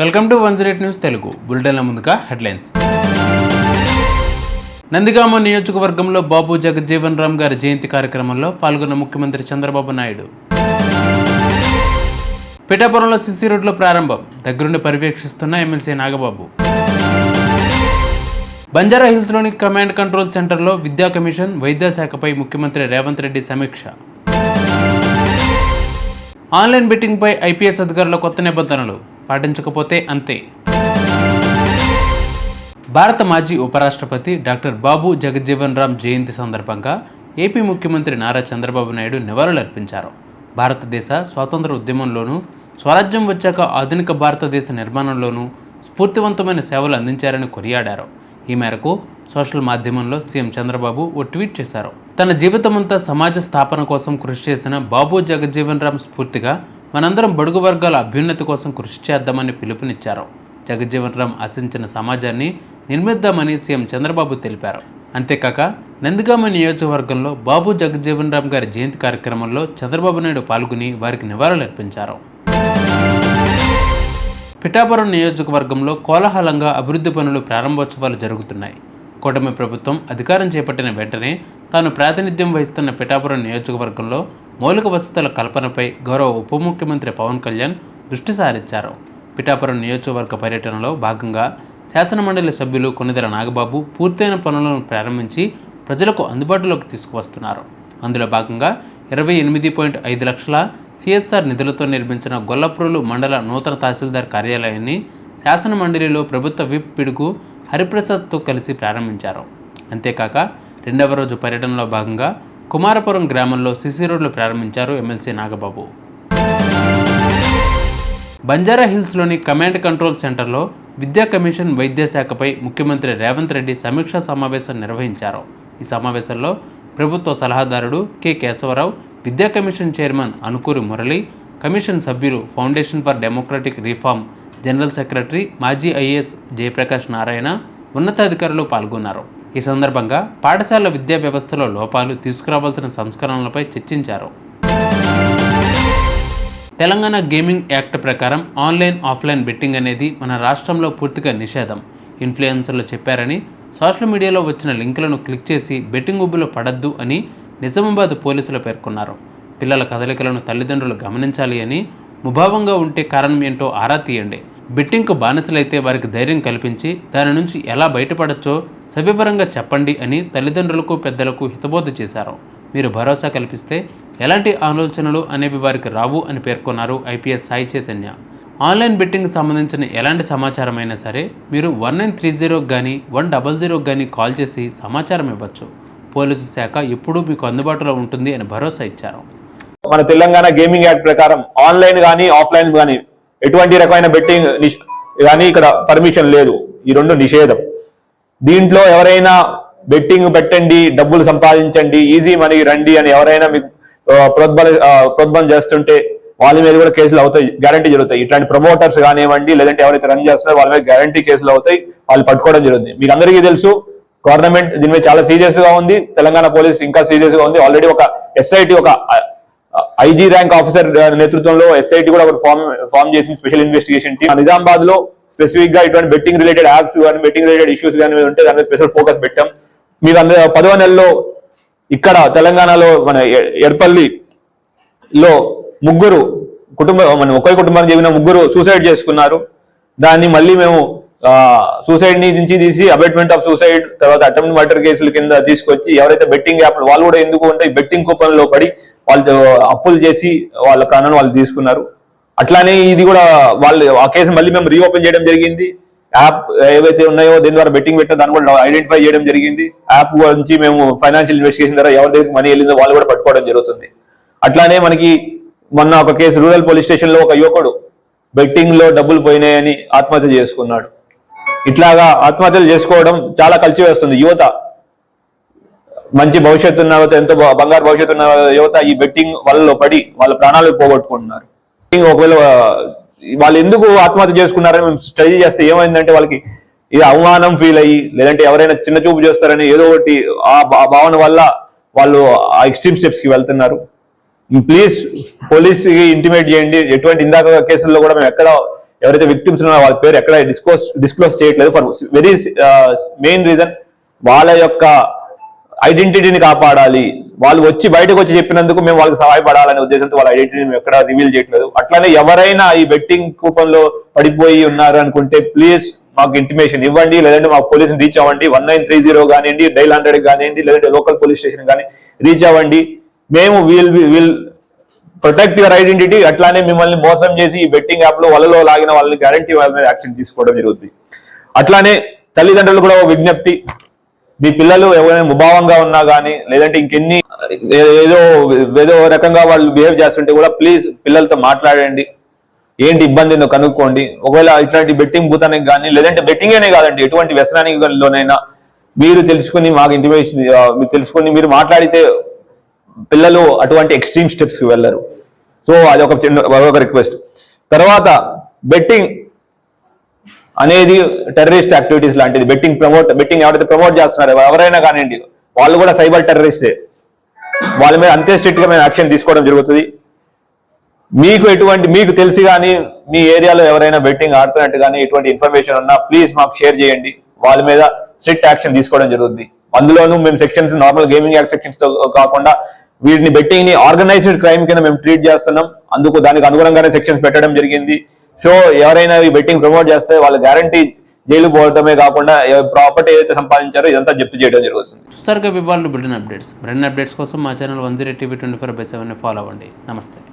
Welcome to one zero news Telugu. బులెటిన్ల ముందుగా headlines. Nandigama నియోజకవర్గంలో బాబు జగజ్జీవన్ రామ్ గారి జయంతి కార్యక్రమంలో పాల్గొన్న ముఖ్యమంత్రి చంద్రబాబు నాయుడు. పిఠాపురంలో సిసి రోడ్లో ప్రారంభం. దగ్గరుండి పర్యవేక్షిస్తున్న ఎమ్మెల్సీ నాగబాబు. బంజారా హిల్స్లోని కమాండ్ కంట్రోల్ సెంటర్లో విద్యా కమిషన్ వైద్య శాఖపై ముఖ్యమంత్రి రేవంత్ రెడ్డి సమీక్ష. ఆన్లైన్ బెట్టింగ్పై ఐపీఎస్ అధికారుల కొత్త నిబంధనలు. పాటించకపోతే అంతే. భారత మాజీ ఉపరాష్ట్రపతి డాక్టర్ బాబు జగజ్జీవన్ రామ్ జయంతి సందర్భంగా ఏపీ ముఖ్యమంత్రి నారా చంద్రబాబు నాయుడు నివాళులర్పించారు. భారతదేశ స్వాతంత్ర ఉద్యమంలోనూ స్వరాజ్యం వచ్చాక ఆధునిక భారతదేశ నిర్మాణంలోనూ స్ఫూర్తివంతమైన సేవలు అందించారని కొనియాడారు. ఈ మేరకు సోషల్ మాధ్యమంలో సీఎం చంద్రబాబు ఓ ట్వీట్ చేశారు. తన జీవితమంతా సమాజ స్థాపన కోసం కృషి చేసిన బాబు జగజ్జీవన్ రామ్ స్ఫూర్తిగా మనందరం బడుగు వర్గాల అభ్యున్నతి కోసం కృషి చేద్దామని పిలుపునిచ్చారు. జగజ్జీవన్ రామ్ ఆశించిన సమాజాన్ని నిర్మిద్దామని సీఎం చంద్రబాబు తెలిపారు. అంతేకాక నందిగామ నియోజకవర్గంలో బాబు జగజ్జీవన్ రామ్ గారి జయంతి కార్యక్రమంలో చంద్రబాబు నాయుడు పాల్గొని వారికి నివాళులర్పించారు పిఠాపురం నియోజకవర్గంలో కోలాహలంగా అభివృద్ధి పనులు ప్రారంభోత్సవాలు జరుగుతున్నాయి. కూటమి ప్రభుత్వం అధికారం చేపట్టిన వెంటనే తాను ప్రాతినిధ్యం వహిస్తున్న పిఠాపురం నియోజకవర్గంలో మౌలిక వసతుల కల్పనపై గౌరవ ఉప ముఖ్యమంత్రి పవన్ కళ్యాణ్ దృష్టి సారించారు. పిఠాపురం నియోజకవర్గ పర్యటనలో భాగంగా శాసనమండలి సభ్యులు కొనిదెల నాగబాబు పూర్తయిన పనులను ప్రారంభించి ప్రజలకు అందుబాటులోకి తీసుకువస్తున్నారు. అందులో భాగంగా ఇరవై ఎనిమిది పాయింట్ ఐదు లక్షల సిఎస్ఆర్ నిధులతో నిర్మించిన గొల్లప్రోలు మండల నూతన తహసీల్దార్ కార్యాలయాన్ని శాసన మండలిలో ప్రభుత్వ విప్ పిడుగు హరిప్రసాద్తో కలిసి ప్రారంభించారు. అంతేకాక రెండవ రోజు పర్యటనలో భాగంగా కుమారపురం గ్రామంలో సిసి రోడ్లు ప్రారంభించారు ఎమ్మెల్సీ నాగబాబు. బంజారా హిల్స్లోని కమాండ్ కంట్రోల్ సెంటర్లో విద్యా కమిషన్ వైద్య శాఖపై ముఖ్యమంత్రి రేవంత్ రెడ్డి సమీక్షా సమావేశం నిర్వహించారు. ఈ సమావేశంలో ప్రభుత్వ సలహాదారుడు కె కేశవరావు విద్యా commission chairman Anukuri Murali commission సభ్యులు foundation for democratic reform general secretary మాజీ ఐఏఎస్ జయప్రకాష్ నారాయణ ఉన్నతాధికారులు పాల్గొన్నారు. ఈ సందర్భంగా పాఠశాల విద్యా వ్యవస్థలో లోపాలు తీసుకురావాల్సిన సంస్కరణలపై చర్చించారు. తెలంగాణ గేమింగ్ యాక్ట్ ప్రకారం ఆన్లైన్ ఆఫ్లైన్ బెట్టింగ్ అనేది మన రాష్ట్రంలో పూర్తిగా నిషేధం. ఇన్ఫ్లుయెన్సర్లు చెప్పారని సోషల్ మీడియాలో వచ్చిన లింకులను క్లిక్ చేసి బెట్టింగ్ ఉబ్బులో పడద్దు అని నిజామాబాద్ పోలీసులు పేర్కొన్నారు. పిల్లల కదలికలను తల్లిదండ్రులు గమనించాలి అని ముభావంగా ఉంటే కారణం ఏంటో ఆరా తీయండి. బెట్టింగ్కు బానిసలైతే వారికి ధైర్యం కల్పించి దాని నుంచి ఎలా బయటపడచ్చో సవివరంగా చెప్పండి అని తల్లిదండ్రులకు పెద్దలకు హితబోధ చేశారు. మీరు భరోసా కల్పిస్తే ఎలాంటి ఆలోచనలు అనేవి వారికి రావు అని పేర్కొన్నారు IPS Sai Chaitanya. Online betting సంబంధించిన ఎలాంటి సమాచారం అయినా సరే మీరు వన్ నైన్ త్రీ జీరోకి కానీ వన్ డబల్ జీరోకి కానీ కాల్ చేసి సమాచారం ఇవ్వచ్చు. పోలీసు శాఖ ఎప్పుడూ మీకు అందుబాటులో ఉంటుంది అని భరోసా ఇచ్చారు. మన తెలంగాణ గేమింగ్ యాక్ట్ ప్రకారం ఆన్లైన్ కానీ ఆఫ్లైన్ కానీ ఎటువంటి రకమైన బెట్టింగ్ కానీ ఇక్కడ పర్మిషన్ లేదు. ఈ రెండు నిషేధం. దీంట్లో ఎవరైనా బెట్టింగ్ పెట్టండి డబ్బులు సంపాదించండి ఈజీ మనీ రండి అని ఎవరైనా మీకు ప్రోద్బల ప్రోద్బలం చేస్తుంటే వాళ్ళ మీద కూడా కేసులు అవుతాయి గ్యారంటీ జరుగుతాయి. ఇట్లాంటి ప్రమోటర్స్ కానివ్వండి లేదంటే ఎవరైతే రన్ చేస్తున్నారో వాళ్ళ మీద గ్యారంటీ కేసులు అవుతాయి వాళ్ళు పట్టుకోవడం జరుగుతుంది. మీకు అందరికీ తెలుసు గవర్నమెంట్ దీని మీద చాలా సీరియస్గా ఉంది తెలంగాణ పోలీస్ ఇంకా సీరియస్గా ఉంది. ఆల్రెడీ ఒక ఎస్ఐటి ఒక ఐజీ ర్యాంక్ ఆఫీసర్ నేతృత్వంలో ఎస్ఐటి కూడా ఒక ఫామ్ ఫామ్ చేసింది స్పెషల్ ఇన్వెస్టిగేషన్ టీమ్ నిజామాబాద్లో స్పెసిఫిక్గా ఇటువంటి బెట్టింగ్ రిలేటెడ్ యాప్స్ కానీ బెట్టింగ్ రిలేటెడ్ ఇష్యూస్ కానీ ఉంటే దాని మీద స్పెషల్ ఫోకస్ పెట్టాం. మీరు అందరూ పదవ నెలలో ఇక్కడ తెలంగాణలో మన ఎడపల్లి లో ముగ్గురు కుటుంబ మన ఒకే కుటుంబానికి చెందిన ముగ్గురు సూసైడ్ చేసుకున్నారు. దాన్ని మళ్ళీ మేము సూసైడ్ నుంచి తీసి అబెట్మెంట్ ఆఫ్ సూసైడ్ తర్వాత అటెంప్ట్ మర్డర్ కేసుల కింద తీసుకొచ్చి ఎవరైతే బెట్టింగ్ యాప్ వాళ్ళు కూడా ఎందుకు ఉంటే బెట్టింగ్ కూపన్లో పడి వాళ్ళు అప్పులు చేసి వాళ్ళ ప్రాణాన్ని వాళ్ళు తీసుకున్నారు. అట్లానే ఇది కూడా వాళ్ళు ఆ కేసు మళ్ళీ మేము రీఓపెన్ చేయడం జరిగింది. యాప్ ఏవైతే ఉన్నాయో దీని ద్వారా బెట్టింగ్ పెట్టిన దాన్ని కూడా ఐడెంటిఫై చేయడం జరిగింది. యాప్ గురించి మేము ఫైనాన్షియల్ ఇన్వెస్టిగేషన్ ద్వారా ఎవరి దగ్గర మనీ వెళ్ళిందో వాళ్ళు కూడా పట్టుకోవడం జరుగుతుంది. అట్లానే మనకి మొన్న ఒక కేసు రూరల్ పోలీస్ స్టేషన్లో ఒక యువకుడు బెట్టింగ్లో డబ్బులు పోయినాయని ఆత్మహత్య చేసుకున్నాడు. ఇట్లాగా ఆత్మహత్యలు చేసుకోవడం చాలా కలిసి వేస్తుంది. యువత మంచి భవిష్యత్తు ఉన్న యువత ఎంతో బంగారు భవిష్యత్తు ఉన్న యువత ఈ బెట్టింగ్ వాళ్ళలో పడి వాళ్ళ ప్రాణాలు పోగొట్టుకుంటున్నారు. ఒకవేళ వాళ్ళు ఎందుకు ఆత్మహత్య చేసుకున్నారని మేము స్టడీ చేస్తే ఏమైందంటే వాళ్ళకి ఇది అవమానం ఫీల్ అయ్యి లేదంటే ఎవరైనా చిన్న చూపు చేస్తారని ఏదో ఒకటి ఆ భా- భావన వల్ల వాళ్ళు ఆ ఎక్స్ట్రీమ్ స్టెప్స్కి వెళ్తున్నారు. ప్లీజ్ పోలీస్కి ఇంటిమేట్ చేయండి. ఎటువంటి ఇందాక కేసుల్లో కూడా మేము ఎక్కడ ఎవరైతే విక్టిమ్స్ ఉన్నారో వాళ్ళ పేరు ఎక్కడ డిస్క్లోస్ డిస్క్లోజ్ చేయట్లేదు. ఫర్ వెరీ మెయిన్ రీజన్ వాళ్ళ యొక్క ఐడెంటిటీని కాపాడాలి. వాళ్ళు వచ్చి బయటకు వచ్చి చెప్పినందుకు మేము వాళ్ళకి సహాయపడాలనే ఉద్దేశంతో వాళ్ళ ఐడెంటిటీని ఎక్కడ రివీల్ చేయట్లేదు. అట్లానే ఎవరైనా ఈ బెట్టింగ్ కూపంలో పడిపోయి ఉన్నారు అనుకుంటే ప్లీజ్ మాకు ఇంటిమేషన్ ఇవ్వండి. లేదంటే మాకు పోలీసుని రీచ్ అవ్వండి. వన్ నైన్ త్రీ జీరో కానివ్వండి డైల్ హండ్రెడ్ కానివ్వండి లేదంటే లోకల్ పోలీస్ స్టేషన్ కానీ రీచ్ అవ్వండి. మేము we'll we'll protect your identity అట్లానే మిమ్మల్ని మోసం చేసి ఈ బెట్టింగ్ యాప్లో వలలో లాగిన వాళ్ళని గ్యారంటీ వాళ్ళ మీద యాక్షన్ తీసుకోవడం జరుగుతుంది అట్లానే తల్లిదండ్రులు కూడా ఒక విజ్ఞప్తి. మీ పిల్లలు ఎవరైనా ముభావంగా ఉన్నా కానీ లేదంటే ఇంకెన్ని ఏదో ఏదో రకంగా వాళ్ళు బిహేవ్ చేస్తుంటే కూడా ప్లీజ్ పిల్లలతో మాట్లాడండి. ఏంటి ఇబ్బంది కనుక్కోండి. ఒకవేళ ఇట్లాంటి బెట్టింగ్ భూతానికి కానీ లేదంటే బెట్టింగేనే కాదండి ఎటువంటి వ్యసనానికి లోనైనా మీరు తెలుసుకుని మాకు ఇంటిమేషన్ మీరు తెలుసుకుని మీరు మాట్లాడితే పిల్లలు అటువంటి ఎక్స్ట్రీమ్ స్టెప్స్కి వెళ్ళరు. సో అది ఒక చిన్న ఒక రిక్వెస్ట్ తర్వాత బెట్టింగ్ అనేది టెర్రరిస్ట్ యాక్టివిటీస్ లాంటిది. బెట్టింగ్ ప్రమోట్ బెట్టింగ్ ఎవరైతే ప్రమోట్ చేస్తున్నారో ఎవరైనా కానివ్వండి వాళ్ళు కూడా సైబర్ టెర్రరిస్టే. వాళ్ళ మీద అంతే స్ట్రిక్ట్గా మేము యాక్షన్ తీసుకోవడం జరుగుతుంది. మీకు ఎటువంటి మీకు తెలిసి కానీ మీ ఏరియాలో ఎవరైనా బెట్టింగ్ ఆడుతున్నట్టు కానీ ఎటువంటి ఇన్ఫర్మేషన్ ఉన్నా ప్లీజ్ మాకు షేర్ చేయండి. వాళ్ళ మీద స్ట్రిక్ట్ యాక్షన్ తీసుకోవడం జరుగుతుంది. అందులోనూ మేము సెక్షన్స్ నార్మల్ గేమింగ్ యాక్ట్ సెక్షన్స్తో కాకుండా వీటిని బెట్టింగ్ని ఆర్గనైజ్డ్ క్రైమ్ కింద మేము ట్రీట్ చేస్తున్నాం. అందుకు దానికి అనుగుణంగానే సెక్షన్స్ పెట్టడం జరిగింది. సో ఎవరైనా ఈ బెట్టింగ్ ప్రమోట్ చేస్తే వాళ్ళ గ్యారంటీ జైలు పోవడమే కాకుండా ప్రాపర్టీ ఏదైతే సంపాదించారో ఇదంతా జప్తు చేయడం జరుగుతుంది. సరిగ్గా విభాగంలో బిల్డిన అప్డేట్స్. మరిన్ని అప్డేట్స్ కోసం మా channel one zero TV twenty four by seven follow అవ్వండి. నమస్తే.